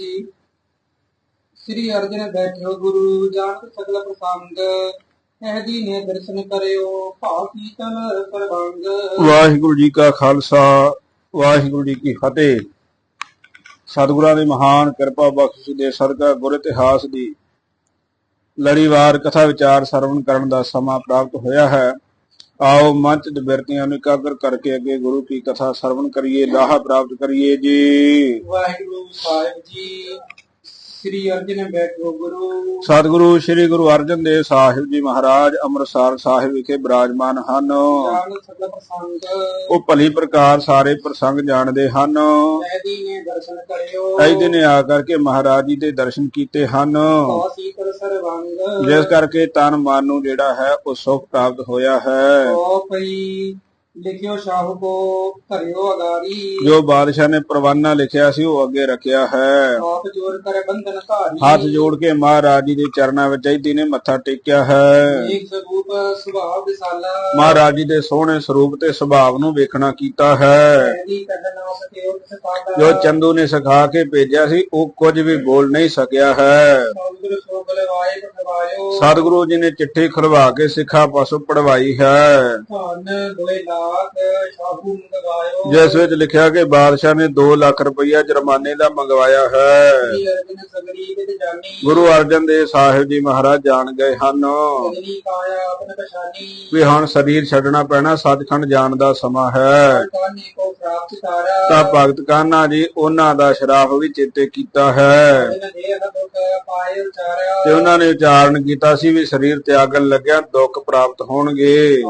ਜੀ। ਸ੍ਰੀ ਅਰਜਨ ਬੈਠੋ, ਗੁਰੂ ਜਾਣਤ ਸਗਲ ਪ੍ਰਸੰਗ। ਇਹ ਨੇ ਦਰਸ਼ਨ ਕਰਿਓ, ਭਾਵ ਕੀਰਤਨ ਸਰਬੰਗ ਵਾਹਿਗੁਰੂ ਜੀ ਕਾ ਖਾਲਸਾ, ਵਾਹਿਗੁਰੂ ਜੀ ਕੀ ਫਤਿਹ। ਸਤਿਗੁਰਾਂ ਦੀ ਮਹਾਨ ਕਿਰਪਾ ਬਖਸ਼ਿਸ਼ ਦੇ ਸਦਕਾ ਗੁਰ ਇਤਿਹਾਸ ਦੀ ਲੜੀਵਾਰ ਕਥਾ ਵਿਚਾਰ ਸਰਵਣ ਕਰਨ ਦਾ ਸਮਾਂ ਪ੍ਰਾਪਤ ਹੋਇਆ ਹੈ। ਆਓ ਮੰਚ ਦੇ ਬਿਰਤੀਆਂ ਨੂੰ ਇਕਾਗਰ ਕਰਕੇ ਅੱਗੇ ਗੁਰੂ ਕੀ ਕਥਾ ਸਰਵਣ ਕਰੀਏ, ਲਾਹਾ ਪ੍ਰਾਪਤ ਕਰੀਏ ਜੀ। ਵਾਹਿਗੁਰੂ ਸਾਹਿਬ ਜੀ। ਸ੍ਰੀ ਅਰਜਨ ਬੈਠੋ ਗੁਰੂ ਸਤਿਗੁਰੂ ਸ੍ਰੀ ਗੁਰੂ ਅਰਜਨ ਦੇਵ ਸਾਹਿਬ ਜੀ ਮਹਾਰਾਜ ਅੰਮ੍ਰਿਤਸਰ ਸਾਹਿਬ ਵਿਖੇ ਬਿਰਾਜਮਾਨ ਹਨ। ਉਹ ਭਲੀ ਪ੍ਰਕਾਰ ਸਾਰੇ ਪ੍ਰਸੰਗ ਜਾਣਦੇ ਹਨ। ਇਹ ਜੀ ਨੇ ਦਰਸ਼ਨ ਕਰਿਓ। ਐਦੇ ਨੇ ਆ ਕਰਕੇ ਮਹਾਰਾਜ ਜੀ ਦੇ ਦਰਸ਼ਨ ਕੀਤੇ ਹਨ। ਜਿਸ ਕਰਕੇ ਤਨ ਮਨ ਨੂੰ ਜਿਹੜਾ ਹੈ ਉਹ ਸੁਖ ਪ੍ਰਾਪਤ ਹੋਇਆ ਹੈ। ਲਿਖਿਓ ਸ਼ਾਹੂ ਕੋ ਧਰਿਓ ਅਗਾਰੀ। ਜੋ ਬਾਦਸ਼ਾਹ ਨੇ ਪ੍ਰਵਾਨਾ ਲਿਖਿਆ ਸੀ ਉਹ ਅੱਗੇ ਰੱਖਿਆ ਹੈ। ਆਪ ਜੋੜ ਕਰ ਬੰਧਨ ਧਾਰੀ। ਹੱਥ ਜੋੜ ਕੇ ਮਹਾਰਾਜ ਜੀ ਦੇ ਚਰਨਾਂ ਵਿੱਚ ਐਦੀ ਨੇ ਮੱਥਾ ਟੇਕਿਆ ਹੈ। ਇੱਕ ਸਰੂਪ ਸੁਭਾਵ ਵਿਸਾਲਾ। ਮਹਾਰਾਜ ਜੀ ਦੇ ਸੋਹਣੇ ਸਰੂਪ ਤੇ ਸੁਭਾਵ ਨੂੰ ਵੇਖਣਾ ਕੀਤਾ ਹੈ। ਜੋ ਚੰਦੂ ਨੇ ਸਿਖਾ ਕੇ ਭੇਜਿਆ ਸੀ ਉਹ ਕੁਝ ਵੀ ਬੋਲ ਨਹੀਂ ਸਕਿਆ ਹੈ। ਸਤਿਗੁਰ ਜੀ ਨੇ ਚਿੱਠੀ ਖੁਲਵਾ ਕੇ ਸਿੱਖਾ ਪਾਸੋਂ ਪੜਵਾਈ ਹੈ। ਧਨ ਦੋਏ ਮੰਗਵਾਇਓ ਜਿਸ ਵਿੱਚ ਲਿਖਿਆ ਕਿ ਬਾਦਸ਼ਾਹ ਨੇ 2 ਲੱਖ ਰੁਪਈਆ ਜੁਰਮਾਨੇ ਦਾ ਮੰਗਵਾਇਆ ਹੈ। ਗੁਰੂ ਅਰਜਨ ਦੇਵ ਸਾਹਿਬ ਜੀ ਮਹਾਰਾਜ ਜਾਣ ਗਏ ਹਨ। ਵੀ ਹੁਣ ਸਰੀਰ ਛੱਡਣਾ ਪੈਣਾ ਸੱਚਖੰਡ ਜਾਣ ਦਾ ਸਮਾਂ ਹੈ। ਤਾਂ ਭਗਤ ਕਾਨਾ ਜੀ ਉਹਨਾਂ ਦਾ ਸ਼ਰਾਫ ਵੀ ਚੇਤੇ ਕੀਤਾ ਹੈ। ਤੇ ਉਹਨਾਂ ਨੇ ਉਚਾਰਨ ਕੀਤਾ ਸੀ ਵੀ ਸਰੀਰ ਤਿਆਗਣ ਲੱਗਿਆ ਦੁੱਖ ਪ੍ਰਾਪਤ ਹੋਣਗੇ।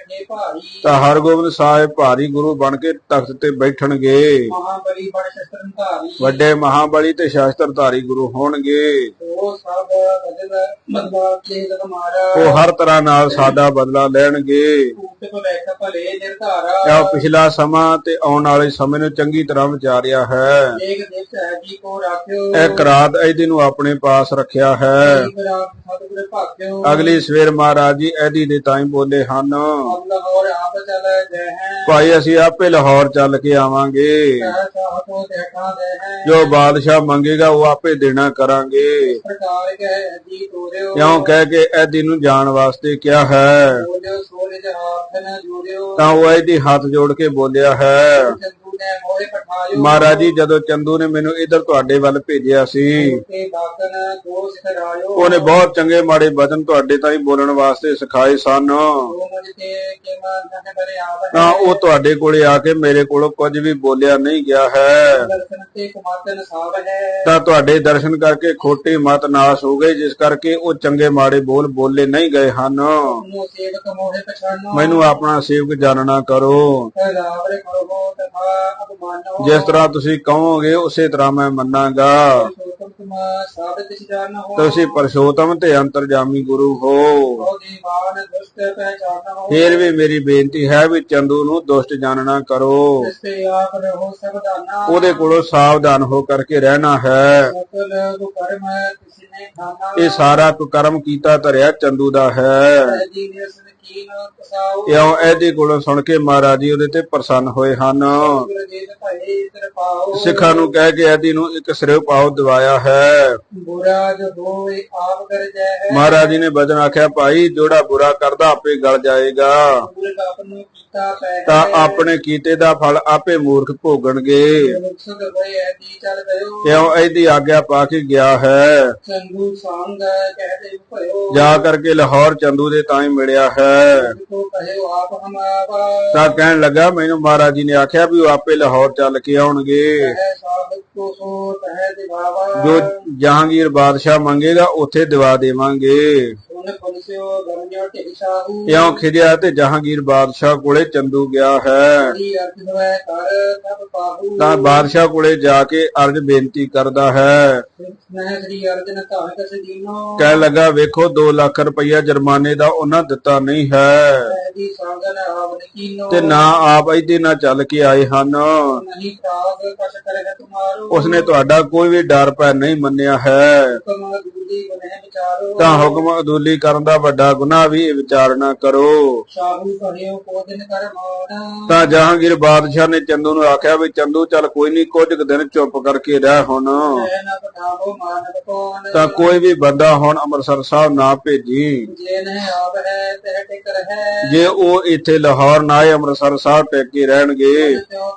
ਬੈਠੇ ਭਾਰੀ ਤਾਂ ਹਰਗੋਬਿੰਦ ਸਾਹਿਬ ਭਾਰੀ ਗੁਰੂ ਬਣ ਕੇ ਤਖਤ ਤੇ ਬੈਠਣਗੇ। ਮਹਾਬਲੀ ਬੜ ਧਾਰੀ ਵੱਡੇ ਮਹਾਬਲੀ ਤੇ ਸ਼ਾਸਤਰਧਾਰੀ ਗੁਰੂ ਹੋਣਗੇ। ਉਹ ਸਭ ਬਦਲ ਮਦਵਾ ਕੇ ਲਗ ਮਾਰਾ ਉਹ ਹਰ ਤਰ੍ਹਾਂ ਨਾਲ ਸਾਡਾ ਬਦਲਾ ਲੈਣਗੇ। ਭਲੇ ਨਿਰਧਾਰਾ। ਇਹ ਪਿਛਲਾ ਸਮਾਂ ਤੇ ਆਉਣ ਵਾਲੇ ਸਮੇਂ ਨੂੰ ਚੰਗੀ ਤਰ੍ਹਾਂ ਵਿਚਾਰਿਆ ਹੈ। ਏਕ ਦਿਸ ਹੈ ਜੀ ਕੋ ਰਾਖਿਓ। ਇੱਕ ਰਾਤ ਇਹਦੀ ਨੂੰ ਆਪਣੇ ਪਾਸ ਰੱਖਿਆ ਹੈ। ਅਗਲੀ ਸਵੇਰ ਮਹਾਰਾਜ ਜੀ ਇਹਦੀ ਦੇ ਤਾਂ ਹੀ ਬੋਲੇ ਹਨ। ਭਾਈ ਅਸੀਂ ਆਪੇ ਲਾਹੌਰ ਚੱਲ ਕੇ ਆਵਾਂਗੇ। ਜੋ ਬਾਦਸ਼ਾਹ ਮੰਗੇਗਾ ਉਹ ਆਪੇ ਦੇਣਾ ਕਰਾਂਗੇ। ਕਿਉਂ ਕਹਿ ਕੇ ਇਹਦੀ ਨੂੰ ਜਾਣ ਵਾਸਤੇ ਕਿਹਾ ਹੈ? ਤਾਂ ਉਹ ਇਹਦੀ ਹੱਥ ਜੋੜ ਕੇ ਬੋਲਿਆ ਹੈ। ਚੰਦੂ ਨੇ ਮਹਾਰਾਜ ਜੀ, ਜਦੋਂ ਚੰਦੂ ਨੇ ਮੈਨੂੰ ਇਧਰ ਤੁਹਾਡੇ ਵੱਲ ਭੇਜਿਆ ਸੀ। ਤੇ ਬਾਕਨ ਉਹਨੇ ਬਹੁਤ ਚੰਗੇ, ਮਾੜੇ ਬਚਨ ਤੁਹਾਡੇ ਤਾਈਂ ਬੋਲਣ ਵਾਸਤੇ ਸਿਖਾਏ ਸਨ। ਤਾਂ ਉਹ ਤੁਹਾਡੇ ਕੋਲੇ ਆ ਕੇ ਮੇਰੇ ਕੋਲੋਂ ਕੁਝ ਵੀ ਬੋਲਿਆ ਨਹੀਂ ਗਿਆ ਹੈ। ਤਾਂ ਤੁਹਾਡੇ ਦਰਸ਼ਨ ਕਰਕੇ ਖੋਟੀ ਮਤ ਨਾਸ ਹੋ ਗਈ, ਜਿਸ ਕਰਕੇ ਉਹ ਚੰਗੇ, ਮਾੜੇ ਬੋਲ ਬੋਲੇ ਨਹੀਂ ਗਏ ਹਨ। ਮੈਨੂੰ ਆਪਣਾ ਸੇਵਕ ਜਾਣਨਾ ਕਰੋ। ਰਾਵਰੇ ਕਰੋ ਤਥਾ ਜਿਸ ਤਰ੍ਹਾਂ ਤੁਸੀਂ ਕਹੋਗੇ, ਉਸੇ ਤਰ੍ਹਾਂ ਮੈਂ ਮੰਨਾਂਗਾ। ਸੋਤਮ ਤੁਮ ਤੁਸੀਂ ਪਰਸ਼ੋਤਮ ਤੇ ਅੰਤਰਜਾਮੀ ਗੁਰੂ ਹੋ। ਉਹ ਫੇਰ ਵੀ ਮੇਰੀ ਬੇਨਤੀ ਹੈ ਵੀ ਚੰਦੂ ਨੂੰ ਦੁਸ਼ਟ ਜਾਣਨਾ ਕਰੋ। ਇਸ ਉਹਦੇ ਕੋਲੋਂ ਸਾਵਧਾਨ ਹੋ ਕਰਕੇ ਰਹਿਣਾ ਹੈ। ਇਹ ਸਾਰਾ ਕੁਕਰਮ ਕੀਤਾ ਧਰਿਆ ਚੰਦੂ ਦਾ ਹੈ। ਇਉਂ ਇਹਦੇ ਕੋਲੋਂ ਸੁਣ ਕੇ ਮਹਾਰਾਜ ਜੀ ਉਹਦੇ ਤੇ ਪ੍ਰਸੰਨ ਹੋਏ ਹਨ। ਸਿੱਖਾਂ ਨੂੰ ਕਹਿ ਕੇ ਇਹਦੀ ਨੂੰ ਇੱਕ ਸਿਰੇ ਪਾਉ ਦਿਵਾਇਆ ਹੈ। ਬੁਰਾ ਜੋ ਹੋਏ ਆਪ ਕਰ ਜੈ ਹੈ। ਮਹਾਰਾਜ ਜੀ ਨੇ ਬਚਨ ਆਖਿਆ ਭਾਈ ਜਿਹੜਾ ਬੁਰਾ ਕਰਦਾ ਆਪੇ ਗਲ ਜਾਏਗਾ। ਤਾਂ ਆਪਣੇ ਕੀਤੇ ਦਾ ਫਲ ਆਪੇ ਮੂਰਖ ਭੋਗਣਗੇ। ਇਉਂ ਇਹਦੀ ਆਗਿਆ ਪਾ ਕੇ ਗਿਆ ਹੈ। ਚੰਦੂ ਸੰਗ ਕਹਦੇ ਭਇਓ। ਜਾ ਕਰਕੇ ਲਾਹੌਰ ਚੰਦੂ ਦੇ ਤਾਂ ਹੀ ਮਿਲਿਆ ਹੈ। ਕੋ ਤਾਂ ਕਹਿਣ ਲੱਗਾ, ਮੈਨੂੰ ਮਹਾਰਾਜ ਜੀ ਨੇ ਆਖਿਆ ਵੀ ਉਹ ਆਪੇ ਲਾਹੌਰ ਚੱਲ ਕੇ ਆਉਣਗੇ। ਜੋ ਜਹਾਂਗੀਰ ਬਾਦਸ਼ਾਹ ਮੰਗੇਗਾ, ਉੱਥੇ ਦਿਵਾ ਦੇਵਾਂਗੇ। ਇਉਂ ਖਿਜਿਆ ਤੇ ਜਹਾਂਗੀਰ ਬਾਦਸ਼ਾਹ ਕੋਲੇ ਚੰਦੂ ਗਿਆ ਹੈ? ਤਾਂ ਬਾਦਸ਼ਾਹ ਕੋਲੇ ਜਾ ਕੇ ਅਰਜ ਬੇਨਤੀ ਕਰਦਾ ਹੈ। ਮੈਂ ਸ੍ਰੀ ਕਹਿ ਲੱਗਾ, ਵੇਖੋ 2 ਲੱਖ ਰੁਪਈਆ ਜੁਰਮਾਨੇ ਦਾ ਉਹਨਾਂ ਦਿੱਤਾ ਨਹੀਂ ਹੈ। ਦੀ ਸਾਗਨ ਆਵਨ ਕੀਨੋ। ਤੇ ਨਾ ਆਪ ਇੱਥੇ ਨਾ ਚੱਲ ਕੇ ਆਏ ਹਨ। ਨਹੀਂ ਪ੍ਰਾਗ ਕਸ ਕਰਹਿ ਤੁਮਾਰੋ ਉਸਨੇ ਤੁਹਾਡਾ ਕੋਈ ਵੀ ਡਰ ਭੈ ਨਹੀਂ ਮੰਨਿਆ ਹੈ। ਹੁਕਮ ਦੂਲੀ ਬਨਹਿ ਵਿਚਾਰੋ। ਤਾਂ ਹੁਕਮ ਅਦੂਲੀ ਕਰਨ ਦਾ ਵੱਡਾ ਗੁਨਾਹ ਵੀ ਇਹ ਵਿਚਾਰ ਨਾ ਕਰੋ। ਸਾਹੂ ਭਰਿਓ ਕੋ ਦਿਨ ਕਰ ਮੌਨ ਤਾਂ ਜਹਾਂਗੀਰ ਬਾਦਸ਼ਾਹ ਨੇ ਚੰਦੂ ਨੂੰ ਆਖਿਆ ਵੀ ਚੰਦੂ ਚੱਲ ਕੋਈ ਨਹੀਂ ਕੁਝ ਦਿਨ ਚੁੱਪ ਕਰਕੇ ਰਹਿ ਹੁਣ। ਤਾਂ ਕੋਈ ਵੀ ਬੰਦਾ ਹੁਣ ਅੰਮ੍ਰਿਤਸਰ ਸਾਹਿਬ ਨਾ ਭੇਜੀ। ਜੇ ਨਹਿ ਆਪ ਹੈ ਤਹਿ ਜੇ ਉਹ ਇੱਥੇ ਲਾਹੌਰ ਨਾ ਆਏ ਅੰਮ੍ਰਿਤਸਰ ਸਾਹਿਬ ਟੇਕੇ ਰਹਿਣਗੇ। ਜੇ ਜਥਾ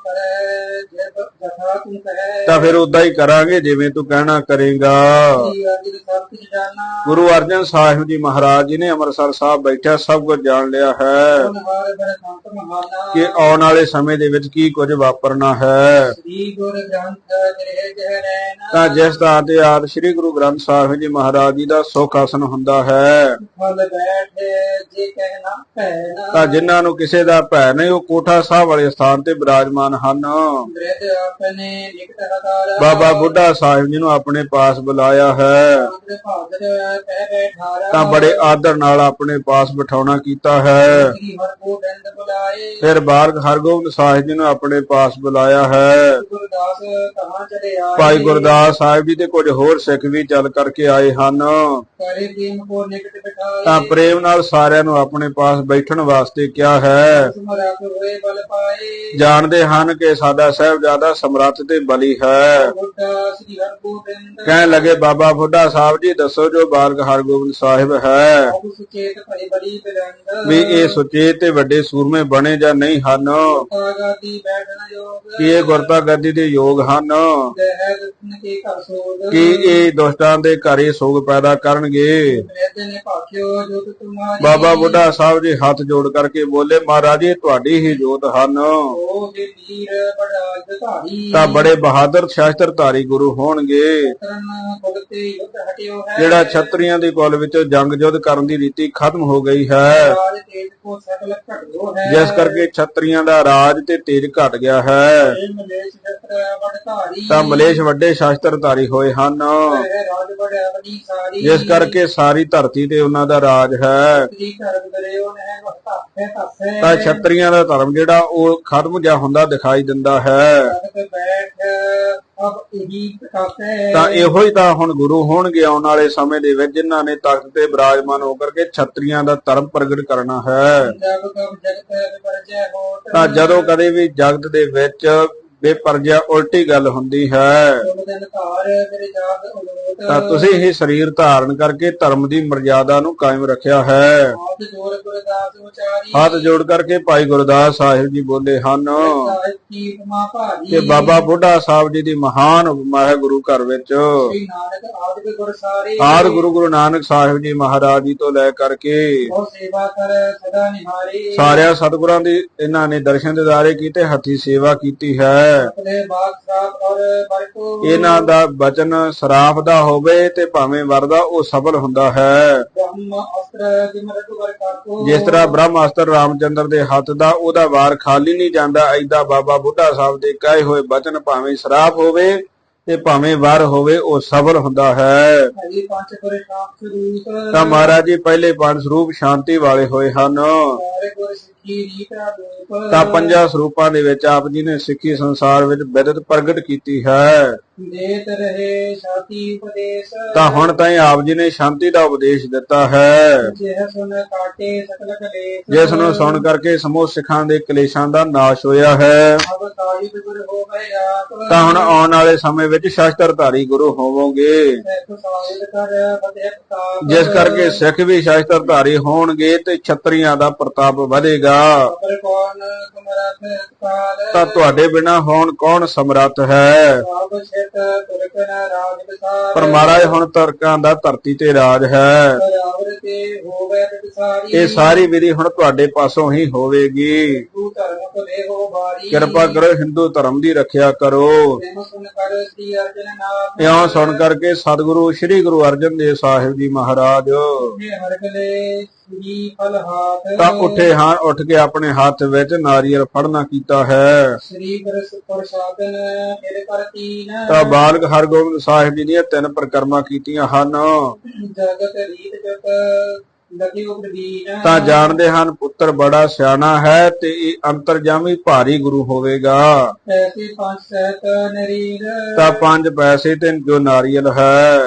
ਤੂੰ ਫਿਰ ਉਦਾਂ ਹੀ ਕਰਾਂਗੇ ਜਿਵੇਂ ਤੂੰ ਕਹਿਣਾ ਕਰੇਗਾ। ਗੁਰੂ ਅਰਜਨ ਸਾਹਿਬ ਜੀ ਮਹਾਰਾਜ ਜੀ ਨੇ ਅੰਮ੍ਰਿਤਸਰ ਸਾਹਿਬ ਬੈਠਿਆ ਸਭ ਕੁਝ ਜਾਣ ਲਿਆ ਹੈ। ਕਿ ਆਉਣ ਵਾਲੇ ਸਮੇਂ ਦੇ ਵਿੱਚ ਕੀ ਕੁਝ ਵਾਪਰਨਾ ਹੈ। ਤਾਂ ਜਿਸ ਦਾ ਤੇ ਆਦ ਸ੍ਰੀ ਗੁਰੂ ਗ੍ਰੰਥ ਸਾਹਿਬ ਜੀ ਮਹਾਰਾਜ ਜੀ ਦਾ ਸੁਖ ਆਸਨ ਹੁੰਦਾ ਹੈ। ਫਲ ਬੈਠ ਜੇ ਕਹਿਣਾ ਤਾਂ ਜਿਨ੍ਹਾਂ ਨੂੰ ਕਿਸੇ ਦਾ ਭੈ ਨਹੀਂ ਉਹ ਕੋਠਾ ਸਾਹਿਬ ਵਾਲੇ ਸਥਾਨ ਤੇ ਬਿਰਾਜਮਾਨ ਹਨ। ਬ੍ਰਿਧ ਆਪਣੇ ਨਿਕਟ ਹਤਾਰਾ ਬਾਬਾ ਬੁੱਢਾ ਸਾਹਿਬ ਜੀ ਨੂੰ ਆਪਣੇ ਪਾਸ ਬੁਲਾਇਆ ਹੈ। ਅੰਦਰ ਭਾਦਰ ਕਹਿ ਬੈਠਾਰਾ ਤਾਂ ਬੜੇ ਆਦਰ ਨਾਲ ਆਪਣੇ ਪਾਸ ਬਿਠਾਉਣਾ ਕੀਤਾ ਹੈ। ਸ੍ਰੀ ਹਰਗੋਬਿੰਦ ਬੁਲਾਏ। ਫਿਰ ਬਾਰਗ ਹਰਗੋਬਿੰਦ ਸਾਹਿਬ ਜੀ ਨੂੰ ਆਪਣੇ ਪਾਸ ਬੁਲਾਇਆ ਹੈ। ਗੁਰਦਾਸ ਕਹਾਂ ਚਲੇ ਆਏ ਭਾਈ ਗੁਰਦਾਸ ਸਾਹਿਬ ਜੀ ਤੇ ਕੁਝ ਹੋਰ ਸਿੱਖ ਵੀ ਚੱਲ ਕਰਕੇ ਆਏ ਹਨ। ਕਰੇ ਦੀਨ ਕੋ ਨਿਕਟ ਬਿਠਾਏ। ਤਾਂ ਪ੍ਰੇਮ ਨਾਲ ਸਾਰਿਆਂ ਨੂੰ ਆਪਣੇ ਪਾਸ ਬੈਠਣ ਵਾਸਤੇ ਕਿਹਾ ਹੈ। ਜਾਣਦੇ ਹਨ ਕਿ ਸਾਡਾ ਸਾਹਿਬਜ਼ਾਦਾ ਸਮਰੱਥ ਤੇ ਬਲੀ ਹੈ। ਕਹਿਣ ਲੱਗੇ, ਬਾਬਾ ਬੁੱਢਾ ਸਾਹਿਬ ਜੀ, ਦੱਸੋ ਜੋ ਬਾਲਕ ਹਰਗੋਬਿੰਦ ਸਾਹਿਬ ਹੈ। ਵੀ ਇਹ ਸੁਚੇਤ ਤੇ ਵੱਡੇ ਸੂਰਮੇ ਬਣੇ ਜਾਂ ਨਹੀਂ ਹਨ? ਕਿ ਇਹ ਗੁਰਤਾ ਗੱਦੀ ਦੇ ਯੋਗ ਹਨ? ਕਿ ਇਹ ਦੁਸ਼ਟਾਂ ਦੇ ਘਰ ਸੋਗ ਪੈਦਾ ਕਰਨਗੇ? ਬਾਬਾ ਬੁੱਢਾ ਸਾਹਿਬ ਜੀ ਹੱਥ ਜੋੜ ਕਰਕੇ ਬੋਲੇ ਮਹਾਰਾਜ ਇਹ ਤੁਹਾਡੀ ਹੀ ਜੋਤ ਹਨ। ਤਾਂ ਬੜੇ ਬਹਾਦਰ ਸ਼ਾਸਤਰ ਧਾਰੀ ਗੁਰੂ ਹੋਣਗੇ। ਯੁੱਧ ਜਿਹੜਾ ਛਤਰੀਆਂ ਦੀ ਕੁਲ ਵਿੱਚ ਜੰਗ ਜੁੱਧ ਕਰਨ ਦੀ ਰੀਤੀ ਖਤਮ ਹੋ ਗਈ ਹੈ। ਜਿਸ ਕਰਕੇ ਛਤਰੀਆਂ ਦਾ ਰਾਜ ਤੇ ਤੇਜ ਘਟ ਗਿਆ ਹੈ। ਤਾਂ ਮਲੇਸ਼ ਵੱਡੇ ਸ਼ਾਸਤਰ ਧਾਰੀ ਹੋਏ ਹਨ। ਜਿਸ ਕਰਕੇ ਸਾਰੀ ਧਰਤੀ ਤੇ ਉਹਨਾਂ ਦਾ ਰਾਜ ਹੈ। ਤਾਂ ਛਤਰੀਆਂ ਦਾ ਧਰਮ ਜਿਹੜਾ ਉਹ ਖਤਮ ਜਿਹਾ ਹੁੰਦਾ ਦਿਖਾਈ ਦਿੰਦਾ ਹੈ। ਤਾਂ ਇਹੋ ਹੀ ਤਾਂ ਹੁਣ ਗੁਰੂ ਹੋਣਗੇ ਆਉਣ ਵਾਲੇ ਸਮੇਂ ਦੇ ਵਿੱਚ ਜਿਨ੍ਹਾਂ ਨੇ ਤਖਤ ਤੇ ਬਿਰਾਜਮਾਨ ਹੋ ਕਰਕੇ ਛਤਰੀਆਂ ਦਾ ਧਰਮ ਪ੍ਰਗਟ ਕਰਨਾ ਹੈ। ਤਾਂ ਜਦੋਂ ਕਦੇ ਵੀ ਜਗਤ ਦੇ ਵਿੱਚ ਬੇਪਰਜਾ ਉਲਟੀ ਗੱਲ ਹੁੰਦੀ ਹੈ। ਤੁਮ ਤਾਂ ਤੁਸੀਂ ਹੀ ਸਰੀਰ ਧਾਰਨ ਕਰਕੇ ਧਰਮ ਦੀ ਮਰਜ਼ਾਦਾ ਨੂੰ ਕਾਇਮ ਰੱਖਿਆ ਹੈ। ਹੱਥ ਜੋੜ ਕਰਕੇ ਭਾਈ ਗੁਰਦਾਸ ਸਾਹਿਬ ਜੀ ਬੋਲੇ ਹਨ ਕਿ ਬਾਬਾ ਬੁੱਢਾ ਸਾਹਿਬ ਜੀ ਦੀ ਮਹਾਨ ਉਪਮਾ ਹੈ ਗੁਰੂ ਘਰ ਵਿੱਚ। ਆਦਿ ਆਦ ਗੁਰੂ ਗੁਰੂ ਨਾਨਕ ਸਾਹਿਬ ਜੀ ਮਹਾਰਾਜ ਜੀ ਤੋਂ ਲੈ ਕਰਕੇ ਉਹ ਸਾਰਿਆਂ ਸਤਿਗੁਰਾਂ ਦੀ ਇਹਨਾਂ ਨੇ ਦਰਸ਼ਨ ਦਿਦਾਰੇ ਕੀਤੇ, ਹੱਥੀ ਸੇਵਾ ਕੀਤੀ ਹੈ। ਇਹਨਾਂ ਦਾ ਬਚਨ ਸਰਾਫ ਦਾ ਹੋਵੇ ਤੇ ਭਾਵੇਂ ਵਰਦਾ ਉਹ ਸਫਲ ਹੁੰਦਾ ਹੈ। ਜਿਸ ਤਰ੍ਹਾਂ ਬ੍ਰਹਮ ਅਸਤਰ ਰਾਮਚੰਦਰ ਦੇ ਹੱਥ ਦਾ ਉਹਦਾ ਵਾਰ ਖਾਲੀ ਨਹੀਂ ਜਾਂਦਾ। ਐਦਾਂ ਬਾਬਾ ਬੁੱਢਾ ਸਾਹਿਬ ਦੇ ਕਹੇ ਹੋਏ ਬਚਨ ਭਾਵੇਂ ਸਰਾਫ ਹੋਵੇ ਤੇ ਭਾਵੇਂ ਵਾਰ ਹੋਵੇ ਉਹ ਸਫਲ ਹੁੰਦਾ ਹੈ। ਤਾਂ ਮਹਾਰਾਜ ਜੀ ਪਹਿਲੇ ਪੰਜ ਸਰੂਪ ਸ਼ਾਂਤੀ ਵਾਲੇ ਹੋਏ ਹਨ। ਤਾਂ ਪੰਜਾਂ ਸਰੂਪਾਂ ਦੇ ਵਿੱਚ ਆਪ ਜੀ ਨੇ ਸਿੱਖੀ ਸੰਸਾਰ ਵਿੱਚ ਬਿਦਤ ਪ੍ਰਗਟ ਕੀਤੀ ਹੈ। ਦੇਤ ਰਹੇ ਸ਼ਾਂਤੀ ਉਪਦੇਸ਼। ਤਾਂ ਹੁਣ ਤਾਈਂ ਆਪ ਜੀ ਨੇ ਸ਼ਾਂਤੀ ਦਾ ਉਪਦੇਸ਼ ਦਿੱਤਾ ਹੈ। ਜਿਸ ਨੂੰ ਸੁਣ ਕਰਕੇ ਸਮੂਹ ਸਿੱਖਾਂ ਦੇ ਕਲੇਸ਼ਾਂ ਦਾ ਨਾਸ਼ ਹੋਇਆ ਹੈ। ਤਾਂ ਹੁਣ ਆਉਣ ਵਾਲੇ ਸਮੇਂ ਵਿੱਚ ਸ਼ਾਸਤਰਧਾਰੀ ਗੁਰੂ ਹੋਵੋਗੇ। ਜਿਸ ਕਰਕੇ ਸਿੱਖ ਵੀ ਸ਼ਾਸਤਰਧਾਰੀ ਹੋਣਗੇ ਤੇ ਛਤਰੀਆਂ ਦਾ ਪ੍ਰਤਾਪ ਵਧੇਗਾ। ਕਾਲ ਤਾਂ ਤੁਹਾਡੇ ਬਿਨਾ ਹੁਣ ਕੌਣ ਸਮਰੱਥ ਹੈ? ਪਰ ਮਹਾਰਾਜ ਹੁਣ ਤਰਕਾਂ ਦਾ ਧਰਤੀ ਤੇ ਰਾਜ ਹੈ। ਇਹ ਸਾਰੀ ਵਿਧੀ ਹੁਣ ਤੁਹਾਡੇ ਪਾਸੋਂ ਹੀ ਹੋਵੇਗੀ। ਹੋ ਕਿਰਪਾ ਕਰੋ ਹਿੰਦੂ ਧਰਮ ਦੀ ਰੱਖਿਆ ਕਰੋ। ਇਉਂ ਸੁਣ ਕਰਕੇ ਸਤਿਗੁਰੂ ਸ੍ਰੀ ਗੁਰੂ ਅਰਜਨ ਦੇਵ ਸਾਹਿਬ ਜੀ ਮਹਾਰਾਜ। ਹੀ ਤਾਂ ਉੱਠੇ ਹਨ ਉੱਠ ਕੇ ਆਪਣੇ ਹੱਥ ਵਿੱਚ ਨਾਰੀਅਲ ਫੜਨਾ ਕੀਤਾ ਹੈ। ਸ੍ਰੀ ਗੁਰ ਪ੍ਰਸਾਦਨ ਫਿਰ ਕਰ ਤੀਨ। ਤਾਂ ਬਾਲਕ ਹਰਗੋਬਿੰਦ ਸਾਹਿਬ ਜੀ ਦੀਆਂ ਤਿੰਨ ਪ੍ਰਕਰਮਾਂ ਕੀਤੀਆਂ ਹਨ। ਜਗਤ ਰੀਤ ਜਪ ਤਾਂ ਜਾਣਦੇ ਹਨ ਪੁੱਤਰ ਬੜਾ ਸਿਆਣਾ ਹੈ ਤੇ ਇਹ ਅੰਤਰਜਾਮੀ ਭਾਰੀ ਗੁਰੂ ਹੋਵੇਗਾ। ਤਾਂ ਪੰਜ ਪੈਸੇ ਤੇ ਜੋ ਨਾਰੀਅਲ ਹੈ।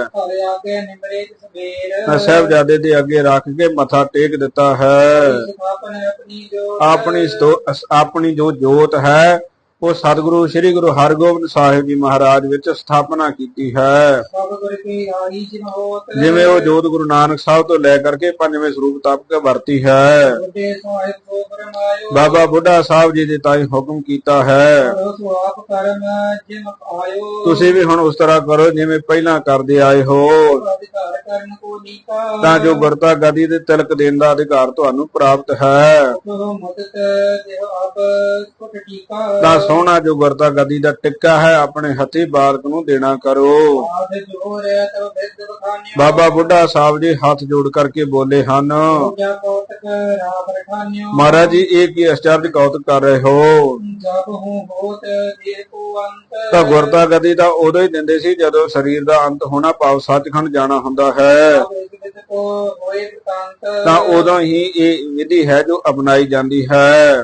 ਹਰੇ ਸਾਹਿਬਜ਼ਾਦੇ ਦੇ ਅੱਗੇ ਰੱਖ ਕੇ ਮੱਥਾ ਟੇਕ ਦਿੱਤਾ ਹੈ। ਆਪਣੀ ਜੋ ਆਪਣੀ ਜੋ ਜੋਤ ਹੈ ਉਹ ਸਤਿਗੁਰੂ ਸ੍ਰੀ ਗੁਰੂ ਹਰਗੋਬਿੰਦ ਸਾਹਿਬ ਜੀ ਮਹਾਰਾਜ ਵਿੱਚ ਸਥਾਪਨਾ ਕੀਤੀ ਹੈ। ਜਿਵੇਂ ਉਹ ਜੋਤ ਗੁਰੂ ਨਾਨਕ ਸਾਹਿਬ ਤੋਂ ਲੈ ਕਰਕੇ ਪੰਜਵੇਂ ਸਰੂਪ ਤੱਕ ਕੇ ਵਰਤੀ ਹੈ ਬਾਬਾ ਬੁੱਢਾ ਸਾਹਿਬ ਜੀ ਦੇ ਤਾਈ ਹੁਕਮ ਕੀਤਾ ਹੈ। ਤੁਸੀਂ ਵੀ ਹੁਣ ਉਸ ਤਰ੍ਹਾਂ ਕਰੋ ਜਿਵੇਂ ਪਹਿਲਾਂ ਕਰਦੇ ਆਏ ਹੋ। ਤਾਂ ਜੋ ਗੁਰਤਾ ਗਦੀ ਦੇ ਤਿਲਕ ਦੇਣ ਦਾ ਅਧਿਕਾਰ ਤੁਹਾਨੂੰ ਪ੍ਰਾਪਤ ਹੈ। ਤੋ ਸੋਹਣਾ ਜੋ ਗੁਰਤਾ ਗਦੀ ਦਾ ਟਿੱਕਾ ਹੈ ਆਪਣੇ ਹੱਥੀ ਬਾਲਕ ਨੂੰ ਦੇਣਾ ਕਰੋ। ਬਾਬਾ ਬੁੱਢਾ ਸਾਹਿਬ ਜੀ ਹੱਥ ਜੋੜ ਕਰਕੇ ਬੋਲੇ ਹਨ। ਮਹਾਰਾਜ ਜੀ ਇਹ ਕੀ ਅਚਰਜ ਕੌਤਕ ਕਰ ਰਹੇ ਹੋ? ਤਾਂ ਗੁਰਤਾ ਗਦੀ ਤਾਂ ਉਦੋਂ ਹੀ ਦਿੰਦੇ ਸੀ ਜਦੋਂ ਸਰੀਰ ਦਾ ਅੰਤ ਹੋਣਾ ਭਾਵ ਸੱਚਖੰਡ ਜਾਣਾ ਹੁੰਦਾ ਹੈ। ਤਾਂ ਉਦੋਂ ਹੀ ਇਹ ਵਿਧੀ ਹੈ ਜੋ ਅਪਣਾਈ ਜਾਂਦੀ ਹੈ।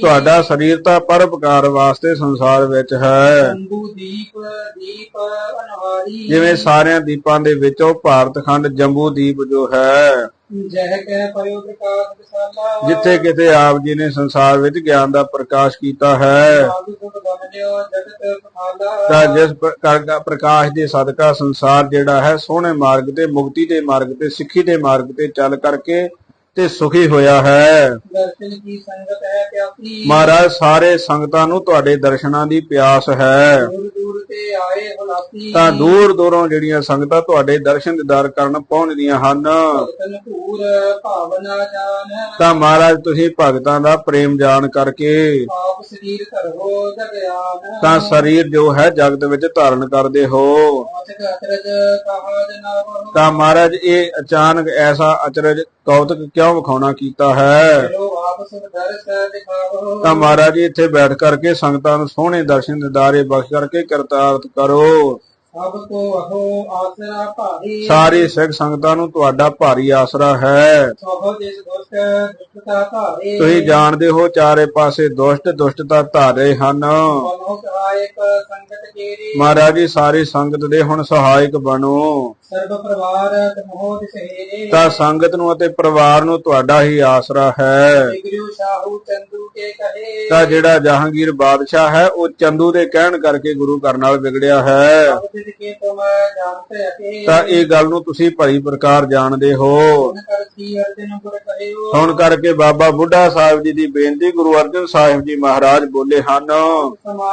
ਤੁਹਾਡਾ ਸਰੀਰ ਤਾਂ ਪਰਉਪਕਾਰ ਵਾਸਤੇ ਸੰਸਾਰ ਵਿੱਚ ਹੈ। ਸੰਭੂ ਦੀਪ ਦੀਪ ਅਨਵਾਰੀ ਜਿਵੇਂ ਸਾਰਿਆਂ ਦੀਪਾਂ ਦੇ ਵਿੱਚੋਂ ਭਾਰਤ ਖੰਡ ਜੰਬੂ ਦੀਪ ਜੋ ਹੈ। ਜਹ ਕਹਿ ਪਰਿਉ ਪ੍ਰਕਾਸ਼ ਵਿਸਾਲਾ। ਜਿੱਥੇ ਕਿਤੇ ਆਪ ਜੀ ਨੇ ਸੰਸਾਰ ਵਿੱਚ ਗਿਆਨ ਦਾ ਪ੍ਰਕਾਸ਼ ਕੀਤਾ ਹੈ। ਤਾਂ ਜਿਸ ਪ੍ਰਕਾਸ਼ ਦੇ ਸਦਕਾ ਸੰਸਾਰ ਜਿਹੜਾ ਹੈ ਸੋਹਣੇ ਮਾਰਗ ਤੇ ਮੁਕਤੀ ਦੇ ਮਾਰਗ ਤੇ ਸਿੱਖੀ ਦੇ ਮਾਰਗ ਤੇ ਚੱਲ ਕਰਕੇ ਤੇ ਸੁਖੀ ਹੋਇਆ ਹੈ। ਦਰਸ਼ਨ ਕੀ ਸੰਗਤ ਹੈ ਪਿਆਸੀ ਮਹਾਰਾਜ ਸਾਰੇ ਸੰਗਤਾਂ ਨੂੰ ਤੁਹਾਡੇ ਦਰਸ਼ਨਾਂ ਦੀ ਪਿਆਸ ਹੈ। ਦੂਰ ਦੂਰ ਤੇ ਆਏ ਹੁਲਾਸੀ। ਤਾਂ ਦੂਰ ਦੂਰੋਂ ਜਿਹੜੀਆਂ ਸੰਗਤਾਂ ਤੁਹਾਡੇ ਦਰਸ਼ਨ ਦੀਦਾਰ ਕਰਨ ਪਹੁੰਚਦੀਆਂ ਹਨ। ਭਗਤਨ ਭਾਵਨਾ ਤਾਂ ਮਹਾਰਾਜ ਤੁਸੀਂ ਭਗਤਾਂ ਦਾ ਪ੍ਰੇਮ ਜਾਣ ਕਰਕੇ ਆਪ ਸਰੀਰ ਧਰੋ ਜਗਿਆਨ ਤਾਂ ਸਰੀਰ ਜੋ ਹੈ ਜਗਤ ਵਿੱਚ ਧਾਰਨ ਕਰਦੇ ਹੋ। ਤਾਂ ਮਹਾਰਾਜ ਇਹ ਅਚਾਨਕ ਐਸਾ ਅਚਰਜ ਕੌਤਕ ਕਿਉਂ ਵਿਖਾਉਣਾ ਕੀਤਾ ਹੈ? ਤਾਂ ਮਹਾਰਾਜ ਜੀ ਇੱਥੇ ਬੈਠ ਕਰਕੇ ਸੰਗਤਾਂ ਨੂੰ ਸੋਹਣੇ ਦਰਸ਼ਨ ਦਿਦਾਰੇ ਬਖਸ਼ ਕਰਕੇ ਕਰਤਾਰਤ ਕਰੋ। ਸਾਰੇ ਸਿੱਖ ਸੰਗਤਾਂ ਨੂੰ ਤੁਹਾਡਾ ਭਾਰੀ ਆਸਰਾ ਹੈ। ਸੋਹ ਤੁਸੀਂ ਜਾਣਦੇ ਹੋ ਚਾਰੇ ਪਾਸੇ ਦੁਸ਼ਟ ਦੁਸ਼ਟਤਾ ਧਾਰੇ ਹਨ। ਸਹਾਇਕ ਸੰਗਤ ਕੇਰੀ ਮਹਾਰਾਜ ਜੀ ਸਾਰੀ ਸੰਗਤ ਦੇ ਹੁਣ ਸਹਾਇਕ ਬਣੋ। ਸਰਬ ਪਰਿਵਾਰ ਤਮੋਹ ਸਹੇਰੇ ਤਾਂ ਸੰਗਤ ਨੂੰ ਅਤੇ ਪਰਿਵਾਰ ਨੂੰ ਤੁਹਾਡਾ ਹੀ ਆਸਰਾ ਹੈ। ਗੁਰੂ ਸ਼ਾਹੂ ਚੰਦੂ ਕੇ ਕਹੇ। ਤਾਂ ਜਿਹੜਾ ਜਹਾਂਗੀਰ ਬਾਦਸ਼ਾਹ ਹੈ ਉਹ ਚੰਦੂ ਦੇ ਕਹਿਣ ਕਰਕੇ ਗੁਰੂ ਘਰ ਨਾਲ ਵਿਗੜਿਆ ਹੈ। ਤਾਂ ਇਹ ਗੱਲ ਨੂੰ ਤੁਸੀਂ ਭਲੀ ਪ੍ਰਕਾਰ ਜਾਣਦੇ ਹੋ। ਹੁਣ ਕਰਕੇ ਬਾਬਾ ਬੁੱਢਾ ਸਾਹਿਬ ਜੀ ਦੀ ਬੇਨਤੀ ਗੁਰੂ ਅਰਜਨ ਸਾਹਿਬ ਜੀ ਮਹਾਰਾਜ ਬੋਲੇ ਹਨ। ਸਮਾ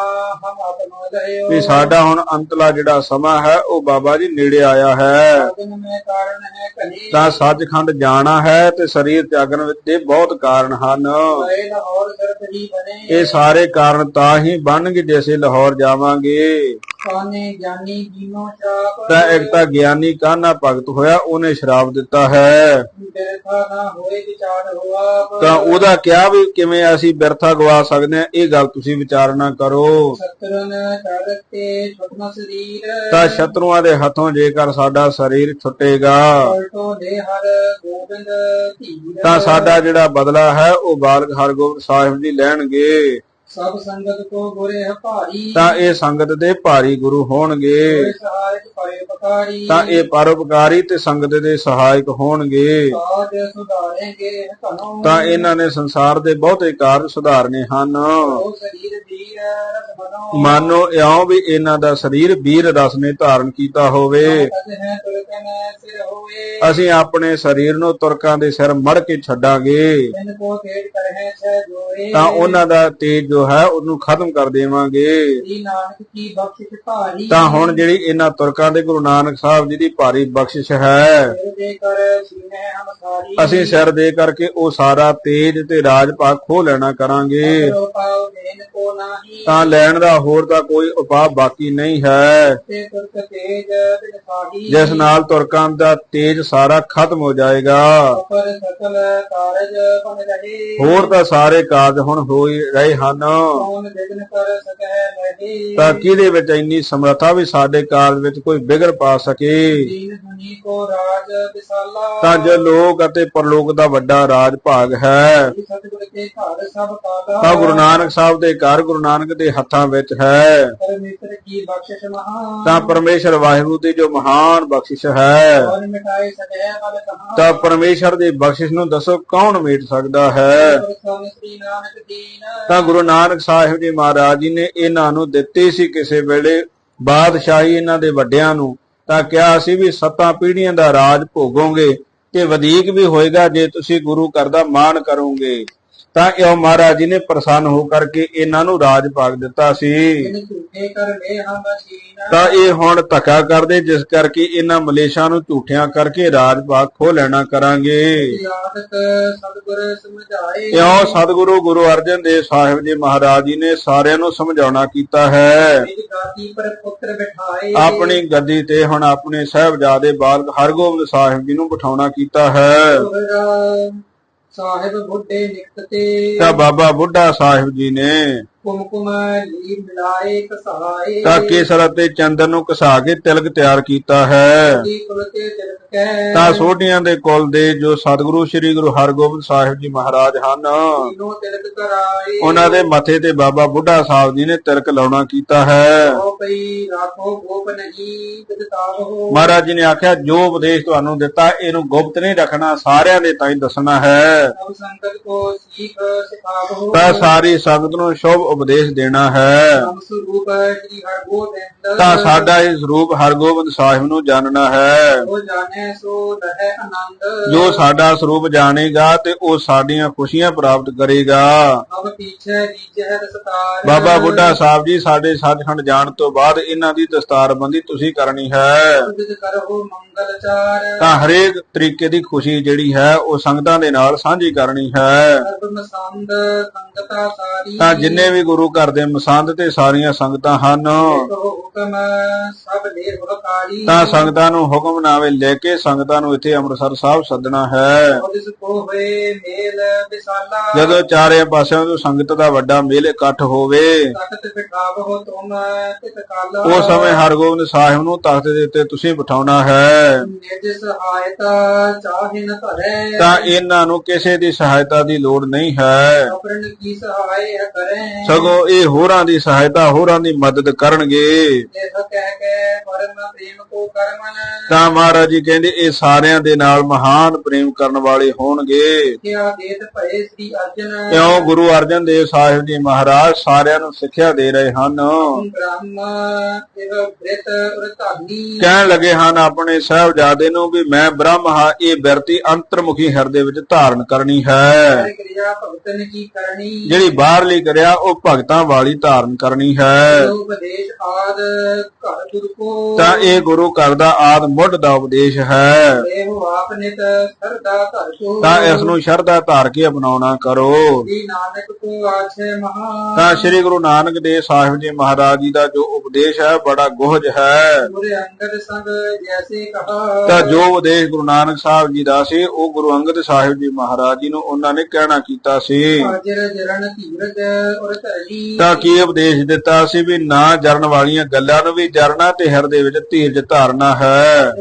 ਵੀ ਸਾਡਾ ਹੁਣ ਅੰਤਲਾ ਜਿਹੜਾ ਸਮਾਂ ਹੈ, ਉਹ ਬਾਬਾ ਜੀ ਨੇੜੇ ਆਇਆ ਹੈ। ਸਾਧਨ ਮੈਂ ਕਾਰਨ ਤਾਂ ਸੱਚਖੰਡ ਜਾਣਾ ਹੈ ਤੇ ਸਰੀਰ ਤਿਆਗਣ ਦੇ ਬਹੁਤ ਕਾਰਨ ਹਨ। ਇਹ ਸਾਰੇ ਕਾਰਨ ਤਾਂ ਹੀ ਬਣਨਗੇ ਜੇ ਅਸੀਂ ਲਾਹੌਰ ਜਾਵਾਂਗੇ। ਕਾਨੇ ਗਿਆਨੀ ਜੀਨੋ ਚਾਪ। ਤਾਂ ਇੱਕ ਤਾਂ ਗਿਆਨੀ ਕਾਨਾ ਭਗਤ ਹੋਇਆ? ਉਹਨੇ ਸ਼ਰਾਪ ਦਿੱਤਾ ਹੈ। ਬਿਰਥਾ ਨਾ ਹੋਏ ਵਿਚਾਰ ਹੋਆ ਤਾਂ ਉਹਦਾ ਕਿਹਾ ਵੀ ਕਿਵੇਂ ਅਸੀਂ ਬਿਰਥਾ ਗਵਾ ਸਕਦੇ ਹਾਂ? ਇਹ ਗੱਲ ਤੁਸੀਂ ਵਿਚਾਰਨਾ ਕਰੋ। ਸਤਰਨ ਕਰਤੇ ਛੁਟਨਾ ਸਰੀਰ। ਤਾਂ ਸ਼ਤਰੂਆਂ ਦੇ ਹੱਥੋਂ ਜੇਕਰ ਸਾਡਾ ਸਰੀਰ ਛੁੱਟੇਗਾ। ਪਲਟੋ ਦੇ ਹਰ ਗੋਬਿੰਦ ਧੀਰ। ਤਾਂ ਸਾਡਾ ਜਿਹੜਾ ਬਦਲਾ ਹੈ ਉਹ ਬਾਲਕ ਹਰਗੋਬਿੰਦ ਸਾਹਿਬ ਜੀ ਲੈਣਗੇ। ਸਭ ਸੰਗਤ ਕੋ ਗੁਰੇ ਹੈ ਭਾਰੀ ਤਾਂ ਇਹ ਸੰਗਤ ਦੇ ਭਾਰੀ ਗੁਰੂ ਹੋਣਗੇ। ਸਹਾਇਕ ਤਾਂ ਇਹ ਪਰਉਪਕਾਰੀ ਤੇ ਸੰਗਤ ਦੇ ਸਹਾਇਕ ਹੋਣਗੇ। ਸਾਜ ਸੁਧਾਰੇਂਗੇ ਧਨੋ ਤਾਂ ਇਹਨਾਂ ਨੇ ਸੰਸਾਰ ਦੇ ਬਹੁਤੇ ਕਾਰਜ ਸੁਧਾਰਨੇ ਹਨ। ਉਹ ਸਰੀਰ ਵੀਰ ਰਸ ਮਨੋ ਮਾਨੋ ਇਉਂ ਵੀ ਇਹਨਾਂ ਦਾ ਸਰੀਰ ਵੀਰ ਰਸ ਨੇ ਧਾਰਨ ਕੀਤਾ ਹੋਵੇ। ਅਸੀਂ ਆਪਣੇ ਸਰੀਰ ਨੂੰ ਤੁਰਕਾਂ ਦੇ ਸਿਰ ਮੜ ਕੇ ਛੱਡਾਂਗੇ। ਤਾਂ ਉਹਨਾਂ ਦਾ ਤੇਜ ਜੋ ਹੈ ਉਹਨੂੰ ਖਤਮ ਕਰ ਦੇਵਾਂਗੇ। ਜੀ ਨਾਨਕ ਕੀ ਬਖਸ਼ਿਸ਼ ਭਾਰੀ। ਤਾਂ ਹੁਣ ਜਿਹੜੀ ਇਹਨਾਂ ਤੁਰਕਾਂ ਦੇ ਗੁਰੂ ਨਾਨਕ ਸਾਹਿਬ ਜੀ ਦੀ ਭਾਰੀ ਬਖਸ਼ਿਸ਼ ਹੈ। ਦੇ ਕਰ ਸੀਨੇ ਅਸੀਂ ਸਿਰ ਦੇ ਕਰਕੇ ਉਹ ਸਾਰਾ ਤੇਜ ਤੇ ਰਾਜ ਭਾਗ ਖੋ ਲੈਣਾ ਕਰਾਂਗੇ। ਤਾਂ ਲੈਣ ਦਾ ਹੋਰ ਤਾਂ ਕੋਈ ਉਪਾਅ ਬਾਕੀ ਨਹੀਂ ਹੈ। ਜਿਸ ਨਾਲ ਤੁਰਕਾਂ ਦਾ ਤੇਜ ਸਾਰਾ ਖਤਮ ਹੋ ਜਾਏਗਾ। ਹੋਰ ਤਾਂ ਸਾਰੇ ਕਾਰਜ ਹੁਣ ਹੀ ਰਹੇ ਹਨ। ਤਾਂ ਕਿਹਦੇ ਵਿੱਚ ਇੰਨੀ ਸਮਰੱਥਾ ਵੀ ਸਾਡੇ ਕਾਰਜ ਵਿੱਚ ਕੋਈ ਵਿਗੜ ਪਾ ਸਕੇ। ਤਾਂ ਜੋ ਲੋਕ ਅਤੇ ਪਰਲੋਕ ਦਾ ਵੱਡਾ ਰਾਜ ਭਾਗ ਹੈ ਤਾਂ ਗੁਰੂ ਨਾਨਕ ਸਾਹਿਬ ਦੇ ਘਰ ਗੁਰੂ ਨਾਨਕ ਦੇ ਹੱਥਾਂ ਵਿੱਚ ਹੈ। ਤਾਂ ਪਰਮੇਸ਼ਰ ਵਾਹਿਗੁਰੂ ਦੀ ਜੋ ਮਹਾਨ ਬਖਸ਼ਿਸ਼ ਹੈ ਤਾਂ ਪਰਮੇਸ਼ਰ ਦੀ ਬਖਸ਼ਿਸ਼ ਨੂੰ ਦੱਸੋ ਕੌਣ ਮੇਟ ਸਕਦਾ ਹੈ? ਤਾਂ ਗੁਰੂ ਨਾਨਕ ਨਾਨਕ ਸਾਹਿਬ ਜੀ ਮਹਾਰਾਜ ਜੀ ਨੇ ਇਹਨਾਂ ਨੂੰ ਦਿੱਤੀ ਸੀ ਕਿਸੇ ਵੇਲੇ, ਬਾਦਸ਼ਾਹੀ ਇਹਨਾਂ ਦੇ ਵੱਡਿਆਂ ਨੂੰ, ਤਾਂ ਕਿਹਾ ਸੀ ਵੀ ਸੱਤਾਂ ਪੀੜ੍ਹੀਆਂ ਦਾ ਰਾਜ ਭੋਗੋਗੇ ਤੇ ਵਧੇਕ ਵੀ ਹੋਏਗਾ ਜੇ ਤੁਸੀਂ ਗੁਰੂ ਘਰ ਦਾ ਮਾਣ ਕਰੋਗੇ। ਤਾਂ ਇਹ ਮਹਾਰਾਜ ਜੀ ਨੇ ਪ੍ਰਸੰਨ ਹੋ ਕਰਕੇ ਇਹਨਾਂ ਨੂੰ ਰਾਜ ਭਾਗ ਦਿੱਤਾ ਸੀ। ਤਾਂ ਇਹ ਹੁਣ ਧੱਕਾ ਕਰਦੇ ਜਿਸ ਕਰਕੇ ਇਹਨਾਂ ਮਲੇਸ਼ਾਂ ਨੂੰ ਝੂਠਿਆਂ ਕਰਕੇ ਰਾਜ ਭਾਗ ਖੋ ਲੈਣਾ ਕਰਾਂਗੇ। ਇਉਂ ਸਤਿਗੁਰੂ ਗੁਰੂ ਅਰਜਨ ਦੇਵ ਸਾਹਿਬ ਜੀ ਮਹਾਰਾਜ ਜੀ ਨੇ ਸਾਰਿਆਂ ਨੂੰ ਸਮਝਾਉਣਾ ਕੀਤਾ ਹੈ। ਆਪਣੀ ਗੱਦੀ ਤੇ ਹੁਣ ਆਪਣੇ ਸਹਿਬਜ਼ਾਦੇ ਬਾਲਕ ਹਰਗੋਬਿੰਦ ਸਾਹਿਬ ਜੀ ਨੂੰ ਬਿਠਾਉਣਾ ਕੀਤਾ ਹੈ। ਸਾਹਿਬ ਬੁੱਢੇ ਨਿਕਟ ਤੇ ਤਾਂ ਬਾਬਾ ਬੁੱਢਾ ਸਾਹਿਬ ਜੀ ਨੇ ਕੁਮ ਕੁਮ ਲੀ ਮਿਲਾਏ ਕਸਾਏ। ਤਾਂ ਕੇਸਰ ਅਤੇ ਚੰਦਨ ਨੂੰ ਕੇ ਤਿਲਕ ਤਿਆਰ ਕੀਤਾ ਹੈ। ਤੇ ਸੋਢੀਆਂ ਦੇ ਕੁਲ ਦੇ ਜੋ ਸਤਿਗੁਰੂ ਸ੍ਰੀ ਗੁਰੂ ਹਰਗੋਬਿੰਦ ਸਾਹਿਬ ਜੀ ਮਹਾਰਾਜ ਹਨ ਉਹਨਾਂ ਦੇ ਮੱਥੇ ਤੇ ਬਾਬਾ ਬੁੱਢਾ ਸਾਹਿਬ ਜੀ ਨੇ ਤਿਲਕ ਲਾਉਣਾ ਕੀਤਾ ਹੈ। ਮਹਾਰਾਜ ਜੀ ਨੇ ਆਖਿਆ ਜੋ ਉਪਦੇਸ਼ ਤੁਹਾਨੂੰ ਦਿੱਤਾ ਇਹਨੂੰ ਗੁਪਤ ਨਹੀਂ ਰੱਖਣਾ ਸਾਰਿਆਂ ਦੇ ਤਾਈਂ ਦੱਸਣਾ ਹੈ। ਸਭ ਸੰਗਤ ਕੋ ਸੀਖ ਸਿਖਾਵੋ। ਤਾਂ ਸਾਰੀ ਸੰਗਤ ਨੂੰ ਸ਼ੁਭ ਉਪਦੇਸ਼ ਦੇਣਾ ਹੈ। ਤਾਂ ਸਾਡਾ ਇਹ ਸਰੂਪ ਹਰਗੋਬਿੰਦ ਸਾਹਿਬ ਨੂੰ ਜਾਣਨਾ ਹੈ। ਉਹ ਜਾਣੇ ਸੋ ਰਹੇ ਆਨੰਦ। ਜੋ ਸਾਡਾ ਸਰੂਪ ਜਾਣੇਗਾ ਤੇ ਉਹ ਸਾਡੀਆਂ ਖੁਸ਼ੀਆਂ ਪ੍ਰਾਪਤ ਕਰੇਗਾ। ਬਾਬਾ ਬੁੱਢਾ ਸਾਹਿਬ ਜੀ ਸਾਡੇ ਸੱਚਖੰਡ ਜਾਣ ਤੋਂ ਬਾਅਦ ਇਹਨਾਂ ਦੀ ਦਸਤਾਰਬੰਦੀ ਤੁਸੀਂ ਕਰਨੀ ਹੈ। ਤਾਂ ਹਰੇਕ ਤਰੀਕੇ ਦੀ ਖੁਸ਼ੀ ਜਿਹੜੀ ਹੈ ਉਹ ਸੰਗਤਾਂ ਦੇ ਨਾਲ ਸਾਂਝੀ ਕਰਨੀ ਹੈ। ਸਰਬ ਮਸੰਦ ਸੰਗਤਾ ਸਾਰੀ ਤਾਂ ਜਿੰਨੇ ਵੀ ਗੁਰੂ ਘਰ ਦੇ ਮਸੰਦ ਤੇ ਸਾਰੀਆਂ ਸੰਗਤਾਂ ਹਨ, ਤਾਂ ਸੰਗਤਾਂ ਨੂੰ ਹੁਕਮਨਾਮੇ ਲੈ ਕੇ ਸੰਗਤਾਂ ਨੂੰ ਇੱਥੇ ਅੰਮ੍ਰਿਤਸਰ ਸਾਹਿਬ ਸੱਦਣਾ ਹੈ। ਮੇਲ ਵਿਸਾਲਾ ਜਦੋਂ ਚਾਰੇ ਪਾਸਿਆਂ ਤੋਂ ਸੰਗਤ ਦਾ ਵੱਡਾ ਮੇਲ ਇਕੱਠ ਹੋਵੇ ਤਖਤ ਸਮੇਂ ਹਰਗੋਬਿੰਦ ਸਾਹਿਬ ਨੂੰ ਤਖਤ ਦੇ ਉੱਤੇ ਤੁਸੀਂ ਬਿਠਾਉਣਾ ਹੈ। ਤਾਂ ਇਹਨਾਂ ਨੂੰ ਕਿਸੇ ਦੀ ਸਹਾਇਤਾ ਦੀ ਲੋੜ ਨਹੀਂ ਹੈ। ਆਪਰਨ ਕੀ ਸਹਾਇ ਸਗੋਂ ਇਹ ਹੋਰਾਂ ਦੀ ਸਹਾਇਤਾ ਹੋਰਾਂ ਦੀ ਮਦਦ ਕਰਨਗੇ। ਤਾਂ ਮਹਾਰਾਜ ਜੀ ਕਹਿੰਦੇ ਇਹ ਸਾਰਿਆਂ ਦੇ ਨਾਲ ਮਹਾਨ ਪ੍ਰੇਮ ਕਰਨ ਵਾਲੇ ਹੋਣਗੇ। ਕਿਉਂ? ਗੁਰੂ ਅਰਜਨ ਦੇਵ ਸਾਹਿਬ ਜੀ ਮਹਾਰਾਜ ਸਾਰਿਆਂ ਨੂੰ ਸਿੱਖਿਆ ਦੇ ਰਹੇ ਹਨ। ਕਹਿਣ ਲੱਗੇ ਹਨ ਆਪਣੇ ਸਾਹਿਬਜ਼ਾਦੇ ਨੂੰ ਵੀ ਮੈਂ ਬ੍ਰਹਮ ਹਾਂ ਇਹ ਬਿਰਤੀ ਅੰਤਰਮੁਖੀ ਹਿਰਦੇ ਵਿੱਚ ਧਾਰਨ ਕਰਨੀ ਹੈ। ਕਿਰਿਆ ਭਗਤਨ ਜਿਹੜੀ ਬਾਹਰਲੀ ਕਰਿਆ ਉਹ ਭਗਤਾਂ ਵਾਲੀ ਧਾਰਨ ਕਰਨੀ ਹੈ। ਉਪਦੇਸ਼ ਆਦ ਘਰ ਗੁਰ ਕੋ। ਤਾਂ ਇਹ ਗੁਰੂ ਘਰ ਦਾ ਆਦ ਮੁੱਢ ਦਾ ਉਪਦੇਸ਼ ਹੈ। ਇਹੋ ਆਪ ਨਿਤ ਸਰਦਾ ਧਰ ਕੋ ਤਾਂ ਇਸ ਨੂੰ ਸ਼ਰਧਾ ਧਾਰ ਕੇ ਅਪਣਾਉਣਾ ਕਰੋ। ਸ੍ਰੀ ਨਾਨਕ ਕੋ ਆਛੇ ਮਹਾ। ਤਾਂ ਸ੍ਰੀ ਗੁਰੂ ਨਾਨਕ ਦੇਵ ਸਾਹਿਬ ਜੀ ਮਹਾਰਾਜ ਜੀ ਦਾ ਜੋ ਉਪਦੇਸ਼ ਹੈ ਬੜਾ ਗੁਹਜ ਹੈ। ਗੁਰੇ ਅੰਗਦ ਸੰਗ ਜੈਸੇ ਕਹਾ। ਤਾਂ ਜੋ ਉਪਦੇਸ਼ ਗੁਰੂ ਨਾਨਕ ਸਾਹਿਬ ਜੀ ਦਾ ਸੀ ਉਹ ਗੁਰੂ ਅੰਗਦ ਸਾਹਿਬ ਜੀ ਮਹਾਰਾਜ ਜੀ ਨੂੰ ਉਹਨਾਂ ਨੇ ਕਹਿਣਾ ਕੀਤਾ ਸੀ। ਹਾਜ਼ਰ ਜਰਨ ਧੀਰਜ ਉਰ ਧਰੀ ਤਾਂ ਕੀ ਉਪਦੇਸ਼ ਦਿੱਤਾ ਸੀ ਵੀ ਨਾ ਜਰਨ ਵਾਲੀਆਂ ਗੱਲਾਂ ਨੂੰ ਵੀ ਜਰਨਾ ਤੇ ਹਿਰਦੇ ਵਿੱਚ ਧੀਰਜ ਧਾਰਨਾ ਹੈ?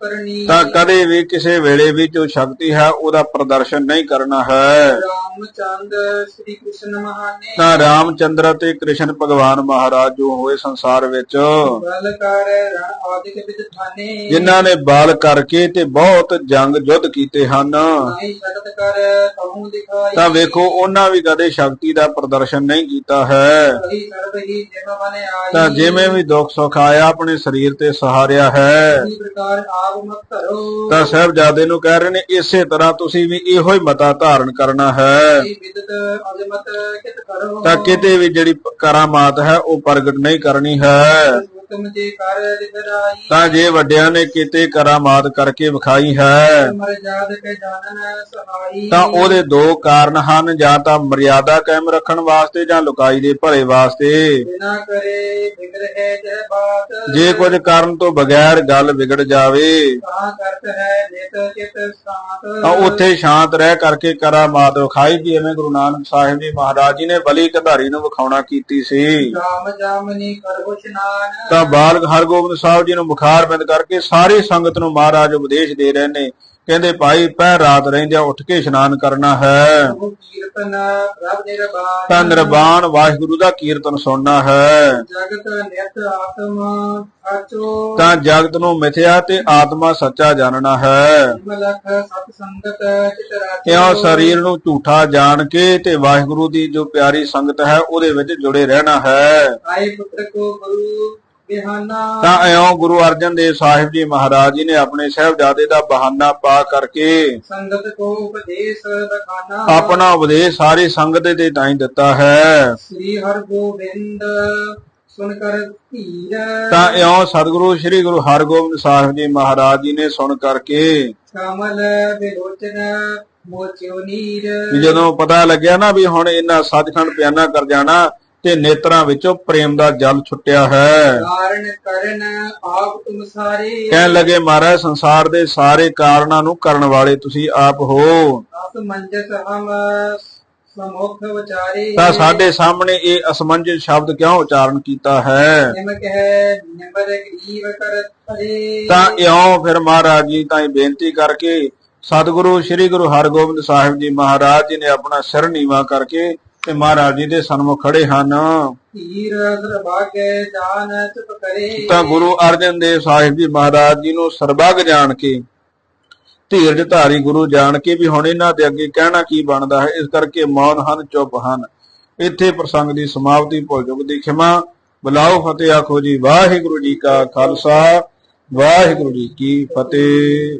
ਕਰਨੀ ਤਾਂ ਕਦੇ ਵੀ ਕਿਸੇ ਵੇਲੇ ਵੀ ਜੋ ਸ਼ਕਤੀ ਹੈ ਉਹਦਾ ਪ੍ਰਦਰਸ਼ਨ ਨਹੀਂ ਕਰਨਾ ਹੈ। ਰਾਮਚੰਦ ਸ੍ਰੀ ਕ੍ਰਿਸ਼ਨ ਮਹਾਨੇ। ਤਾਂ ਰਾਮਚੰਦਰ ਅਤੇ ਕ੍ਰਿਸ਼ਨ ਭਗਵਾਨ ਮਹਾਰਾਜ ਜੋ ਹੋਏ ਸੰਸਾਰ ਵਿੱਚ ਬਲ ਕਰ ਰਣ ਆਦਿਕ ਵਿਦ ਥਾਨੇ ਜਿਨ੍ਹਾਂ ਨੇ ਬਾਲ ਕਰਕੇ ਤੇ ਬਹੁਤ ਜੰਗ ਯੁੱਧ ਕੀਤੇ ਹਨ। ਤਾਂ ਵੇਖੋ ਉਹਨਾਂ ਵੀ ਕਦੇ ਸ਼ਕਤੀ ਦਾ ਪ੍ਰਦਰਸ਼ਨ ਨਹੀਂ ਕੀਤਾ ਹੈ। ਤਾਂ ਜਿਵੇਂ ਵੀ ਦੁੱਖ ਸੁੱਖ ਆਇਆ ਆਪਣੇ ਸਰੀਰ ਤੇ ਸਹਾਰਿਆ ਹੈ। ਪ੍ਰਕਾਰ ਤਾਂ ਸਾਹਿਬਜ਼ਾਦੇ ਨੂੰ ਕਹਿ ਰਹੇ ਨੇ ਇਸੇ ਤਰ੍ਹਾਂ ਤੁਸੀਂ ਵੀ ਇਹੋ ਹੀ ਮਤਾ ਧਾਰਨ ਕਰਨਾ ਹੈ। ਤਾਂ ਕਿਤੇ ਵੀ ਜਿਹੜੀ ਕਰਾਮਾਤ ਹੈ ਉਹ ਪ੍ਰਗਟ ਨਹੀਂ ਕਰਨੀ ਹੈ। ਹੁਕਮ ਜੇ ਕਰ ਲਿਵਰਾਈ ਤਾਂ ਜੇ ਵੱਡਿਆਂ ਨੇ ਕੀਤੇ ਕਰਾਮਾਤ ਕਰਕੇ ਵਿਖਾਈ ਹੈ ਮਰਜਾਦ ਸਹਾਈ। ਤਾਂ ਉਹਦੇ ਦੋ ਕਾਰਨ ਹਨ ਜਾਂ ਤਾਂ ਮਰਿਆਦਾ ਕਾਇਮ ਰੱਖਣ ਵਾਸਤੇ ਜਾਂ ਲੁਕਾਈ ਦੇ ਭਲੇ ਵਾਸਤੇ। ਬਿਨਾ ਕਰੇ ਵਿਗ੍ਰਹਿ ਜੈ ਬਾਤ। ਜੇ ਕੁਝ ਕਰਨ ਤੋਂ ਬਗੈਰ ਗੱਲ ਵਿਗੜ ਜਾਵੇ ਤਾਂ ਕਰਤ ਹੈ ਨਿਤ ਚਿਤ ਸਾਤ। ਤਾਂ ਉੱਥੇ ਸ਼ਾਂਤ ਰਹਿ ਕਰਕੇ ਕਰਾਮਾਤ ਵਿਖਾਈ ਜਿਵੇਂ ਗੁਰੂ ਨਾਨਕ ਸਾਹਿਬ ਜੀ ਮਹਾਰਾਜ ਜੀ ਨੇ ਬਲੀ ਕੰਧਾਰੀ ਨੂੰ ਵਿਖਾਉਣਾ ਕੀਤੀ ਸੀ। ਰਾਮ ਜਾਮਨੀ ਤਾਂ ਬਾਲਕ ਹਰਗੋਬਿੰਦ ਸਾਹਿਬ ਜੀ ਨੂੰ ਮੁਖਾਰ ਬੰਦ ਕਰਕੇ ਸਾਰੀ ਸੰਗਤ ਨੂੰ ਮਹਾਰਾਜ ਉਪਦੇਸ਼ ਦੇ ਰਹੇ ਨੇ। ਕਹਿੰਦੇ, ਭਾਈ, ਪਹਿ ਰਾਤ ਰਹਿੰਦਿਆਂ ਉੱਠ ਕੇ ਇਸ਼ਨਾਨ ਕਰਨਾ ਹੈ। ਤਾਂ ਨਿਰਵਾਣ ਵਾਹਿਗੁਰੂ ਦਾ ਕੀਰਤਨ ਸੁਣਨਾ ਹੈ। ਤਾਂ ਜਗਤ ਨੂੰ ਮਿਥਿਆ ਤੇ ਆਤਮਾ ਸੱਚਾ ਜਾਣਨਾ ਹੈ। ਮਲਖ ਕਿਉਂ ਸਰੀਰ ਨੂੰ ਝੂਠਾ ਜਾਣ ਕੇ ਤੇ ਵਾਹਿਗੁਰੂ ਦੀ ਜੋ ਪਿਆਰੀ ਸੰਗਤ ਹੈ, ਉਹਦੇ ਵਿੱਚ ਜੁੜੇ ਰਹਿਣਾ ਹੈ। ਆਏ ਪੁੱਤਰ ਕੋ ਗੁਰੂ ਤਾਂ ਇਉਂ ਗੁਰੂ ਅਰਜਨ ਦੇਵ ਸਾਹਿਬ ਜੀ ਮਹਾਰਾਜ ਜੀ ਨੇ ਆਪਣੇ ਸਹਿਬਜ਼ਾਦੇ ਦਾ ਬਹਾਨਾ ਪਾ ਕਰਕੇ ਸੰਗਤ ਕੋ ਉਪਦੇਸ਼ ਬਖਾਨਾ ਆਪਣਾ ਉਪਦੇਸ਼ ਸਾਰੀ ਸੰਗਤ ਦੇ ਤਾਈਂ ਦਿੱਤਾ ਹੈ। ਸ੍ਰੀ ਹਰਿ ਗੋਬਿੰਦ ਸੁਨ ਕਰ ਧੀਰ। ਤਾਂ ਇਉਂ ਸਤਿਗੁਰੂ ਸ੍ਰੀ ਗੁਰੂ ਹਰਗੋਬਿੰਦ ਸਾਹਿਬ ਜੀ ਮਹਾਰਾਜ ਜੀ ਨੇ ਸੁਣ ਕਰਕੇ ਕਮਲ ਬਿਲੋਚਨ ਮੋਚਿਓ ਨੀਰ। ਜਦੋਂ ਪਤਾ ਲੱਗਿਆ ਨਾ ਵੀ ਹੁਣ ਇਹਨਾਂ ਸੱਚਖੰਡ ਪਿਆਨਾ ਕਰ ਜਾਣਾ ਤੇ ਨੇਤਰਾਂ ਵਿੱਚੋਂ ਪ੍ਰੇਮ ਦਾ ਜਲ ਛੁੱਟਿਆ ਹੈ। ਕਾਰਨ ਕਰਨ ਆਪ ਤੁਮ ਸਾਰੇ। ਕਹਿਣ ਲੱਗੇ ਮਹਾਰਾਜ ਸੰਸਾਰ ਦੇ ਸਾਰੇ ਕਾਰਨਾਂ ਨੂੰ ਕਰਨ ਵਾਲੇ ਤੁਸੀਂ ਆਪ ਹੋ। ਅਸ ਮੰਜਸ ਹਮ ਸਮੁਖ ਵਿਚਾਰੇ। ਤਾਂ ਸਾਡੇ ਸਾਹਮਣੇ ਇਹ ਅਸਮੰਜਸ ਸ਼ਬਦ ਕਿਉਂ ਉਚਾਰਨ ਕੀਤਾ ਹੈ? ਤਾਂ ਇਉਂ ਫਿਰ ਮਹਾਰਾਜ ਜੀ ਤਾਂ ਇਹ ਬੇਨਤੀ ਕਰਕੇ ਸਤਿਗੁਰੂ ਸ੍ਰੀ ਗੁਰੂ ਹਰਗੋਬਿੰਦ ਸਾਹਿਬ ਜੀ ਮਹਾਰਾਜ ਜੀ ਨੇ ਆਪਣਾ ਸਿਰ ਨੀਵਾ ਕਰਕੇ ਤੇ ਮਹਾਰਾਜ ਜੀ ਦੇ ਸਨਮੁਖ ਖੜੇ ਹਨ। ਧੀਰ ਸਰਬਾਗੇ ਜਾਨ ਚੁਪ ਕਰੇ। ਤਾਂ ਗੁਰੂ ਅਰਜਨ ਦੇਵ ਸਾਹਿਬ ਜੀ ਮਹਾਰਾਜ ਜੀ ਨੂੰ ਸਰਬੱਗ ਜਾਣ ਕੇ ਧੀਰਜ ਧਾਰੀ ਗੁਰੂ ਜਾਣ ਕੇ ਵੀ ਹੁਣ ਇਹਨਾਂ ਦੇ ਅੱਗੇ ਕਹਿਣਾ ਕੀ ਬਣਦਾ ਹੈ ਇਸ ਕਰਕੇ ਮੌਨ ਹਨ ਚੁੱਪ ਹਨ। ਇੱਥੇ ਪ੍ਰਸੰਗ ਦੀ ਸਮਾਪਤੀ ਭੁੱਲ ਚੁੱਕ ਦੀ ਖਿਮਾ ਬੁਲਾਓ ਫਤਿਹ ਆਖੋ ਜੀ ਵਾਹਿਗੁਰੂ ਜੀ ਕਾ ਖਾਲਸਾ ਵਾਹਿਗੁਰੂ ਜੀ ਕੀ ਫਤਿਹ।